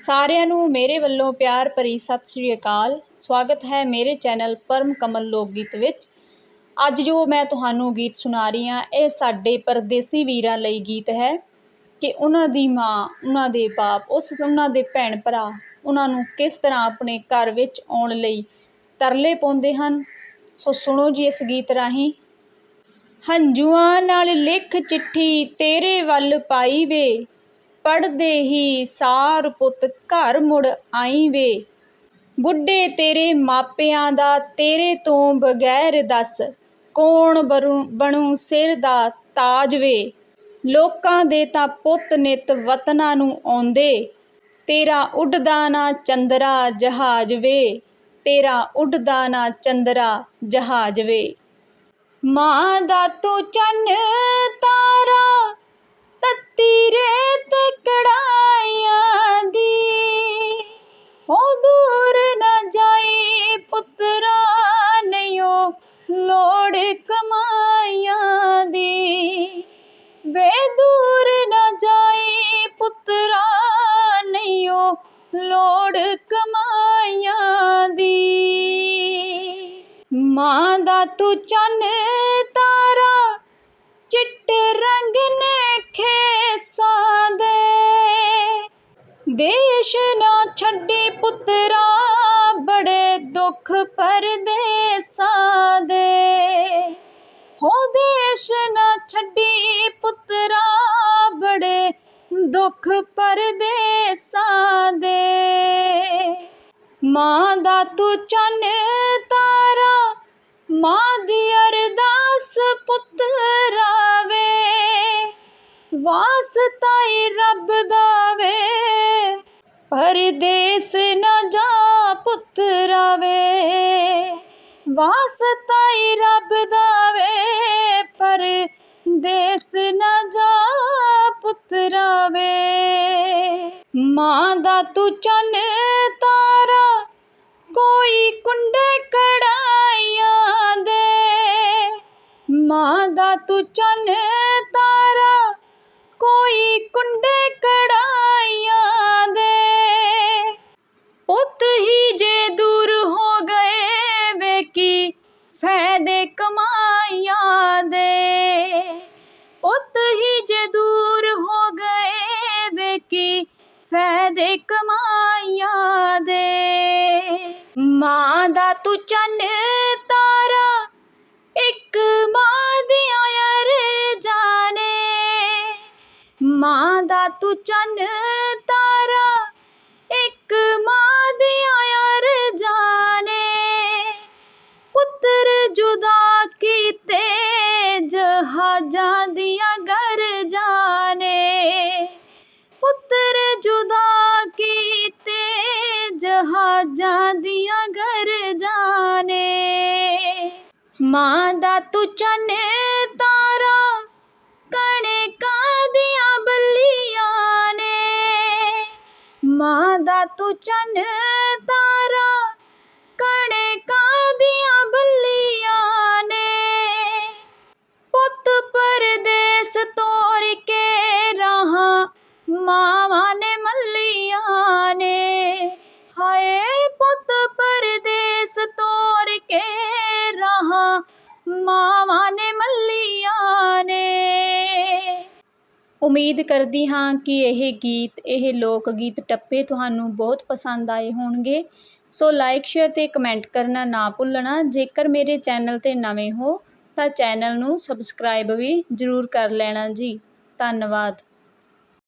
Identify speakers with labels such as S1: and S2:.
S1: ਸਾਰਿਆਂ ਨੂੰ ਮੇਰੇ ਵੱਲੋਂ ਪਿਆਰ ਭਰੀ ਸਤਿ ਸ਼੍ਰੀ ਅਕਾਲ। ਸਵਾਗਤ ਹੈ ਮੇਰੇ ਚੈਨਲ ਪਰਮ ਕਮਲ ਲੋਕ ਗੀਤ ਵਿੱਚ। ਅੱਜ ਜੋ ਮੈਂ ਤੁਹਾਨੂੰ ਗੀਤ ਸੁਣਾ ਰਹੀ ਹਾਂ, ਇਹ ਸਾਡੇ ਪਰਦੇਸੀ ਵੀਰਾਂ ਲਈ ਗੀਤ ਹੈ ਕਿ ਉਹਨਾਂ ਦੀ ਮਾਂ, ਉਹਨਾਂ ਦੇ ਬਾਪ, ਉਸ, ਉਹਨਾਂ ਦੇ ਭੈਣ ਭਰਾ, ਉਹਨਾਂ ਨੂੰ ਕਿਸ ਤਰ੍ਹਾਂ ਆਪਣੇ ਘਰ ਵਿੱਚ ਆਉਣ ਲਈ ਤਰਲੇ ਪਾਉਂਦੇ ਹਨ। ਸੋ ਸੁਣੋ ਜੀ ਇਸ ਗੀਤ ਰਾਹੀਂ। ਹੰਝੂਆਂ ਨਾਲ ਲਿਖ ਚਿੱਠੀ ਤੇਰੇ ਵੱਲ ਪਾਈ ਵੇ ਪੜਦੇ ਹੀ ਸਾਰ ਪੁੱਤ ਘਰ ਮੁੜ ਆਈ ਵੇ। ਬੁੱਢੇ ਤੇਰੇ ਮਾਪਿਆਂ ਦਾ ਤੇਰੇ ਤੋਂ ਬਗੈਰ ਦੱਸ, ਕੌਣ ਬਣੂ ਸਿਰ ਦਾ ਤਾਜ ਵੇ। ਲੋਕਾਂ ਦੇ ਤਾਂ ਪੁੱਤ ਨਿਤ ਵਤਨਾਂ ਨੂੰ ਆਉਂਦੇ, ਤੇਰਾ ਉੱਡਦਾ ਨਾ ਚੰਦਰਾ ਜਹਾਜ਼ ਵੇ। ਤੇਰਾ ਉੱਡਦਾ ਨਾ ਚੰਦਰਾ ਜਹਾਜ਼ ਵੇ। ਮਾਂ ਦਾ ਤੂੰ ਚੰਨ ਤਾਂ ਦੂਰ ਨਾ ਜਾਈ ਪੁੱਤਰਾ ਨਈਓ ਲੋੜ ਕਮਾਈਆਂ ਦੀ। ਮਾਂ ਦਾ ਤੂੰ ਚੰਨ ਤਾਰਾ, ਚਿੱਟੇ ਰੰਗ ਨੇ ਖੇਸਾਂ ਦੇ। ਦੇਸ਼ ਨਾ ਛੱਡੀ ਪੁੱਤਰਾ, ਬੜੇ ਦੁੱਖ ਪਰਦੇਸਾਂ ਦੇ। ਹੋ ਦੇਸ਼ ਨਾ ਛੱਡੀ ਪੁੱਤਰਾ ਬੜੇ ਦੁੱਖ ਪਰਦੇਸਾਂ ਦੇ। ਮਾਂ ਦਾ ਤੂੰ ਚੰਨ ਤਾਰਾ, ਮਾਂ ਦੀ ਅਰਦਾਸ ਪੁੱਤਰਾ ਵੇ। ਵਾਸਤਾ ਈ ਰੱਬ ਦਾ ਵੇ, ਪਰਦੇਸ ਨਾ ਜਾ ਪੁੱਤਰਾ ਵੇ। ਵਾਸਤਾ ਈ ਰੱਬ ਦਾ ਵੇ ਪਰਦੇਸ ਨਾ ਜਾ ਪੁੱਤਰਾ ਵੇ ਮਾਂ ਦਾ ਤੂੰ ਚੰਨ ਤਾਰਾ, ਕੋਈ ਕੁੰਡੇ ਕੜਾਈਆਂ ਦੇ। ਮਾਂ ਦਾ ਤੂੰ ਚੰਨ ਤਾਰਾ, ਕੋਈ ਕੁੰਡੇ ਤੂੰ ਚੰਨ ਤਾਰਾ, ਇੱਕ ਮਾਂ ਦੀਆਂ ਯਾਰ ਜਾਣੇ ਪੁੱਤਰ ਜੁਦਾ ਕੀਤੇ, ਜਹਾਜ਼ਾਂ ਦੀਆਂ ਘਰ ਜਾਣੇ ਪੁੱਤਰ ਜੁਦਾ ਕੀਤੇ, ਜਹਾਜ਼ਾਂ ਦੀਆਂ ਘਰ ਜਾਣੇ ਮਾਂ ਦਾ ਤੂੰ ਚੰਨ ਤੂੰ ਚੰਨ ਤਾਰਾ ਕਣਕਾਂ ਦੀਆਂ ਬੱਲੀਆਂ ਨੇ। ਪੁੱਤ ਪਰਦੇਸ ਤੋਰ ਕੇ ਰਹਾ ਮਾਵਾਂ ਨੇ ਮੱਲੀਆਂ ਨੇ। ਹਾਏ ਪੁੱਤ ਪਰਦੇਸ ਤੋਰ ਕੇ ਰਹਾ ਮਾਵਾਂ ਨੇ ਮੱਲੀਆਂ ਨੇ। ਉਮੀਦ ਕਰਦੀ ਹਾਂ ਕਿ ਇਹ ਗੀਤ, ਇਹ ਲੋਕ ਗੀਤ ਟੱਪੇ ਤੁਹਾਨੂੰ ਬਹੁਤ ਪਸੰਦ ਆਏ ਹੋਣਗੇ। ਸੋ ਲਾਈਕ ਸ਼ੇਅਰ ਤੇ ਕਮੈਂਟ ਕਰਨਾ ਨਾ ਭੁੱਲਣਾ। ਜੇਕਰ ਮੇਰੇ ਚੈਨਲ ਤੇ ਨਵੇਂ ਹੋ, ਤਾਂ ਚੈਨਲ ਨੂੰ ਸਬਸਕ੍ਰਾਈਬ ਵੀ ਜ਼ਰੂਰ ਕਰ ਲੈਣਾ ਜੀ। ਧੰਨਵਾਦ।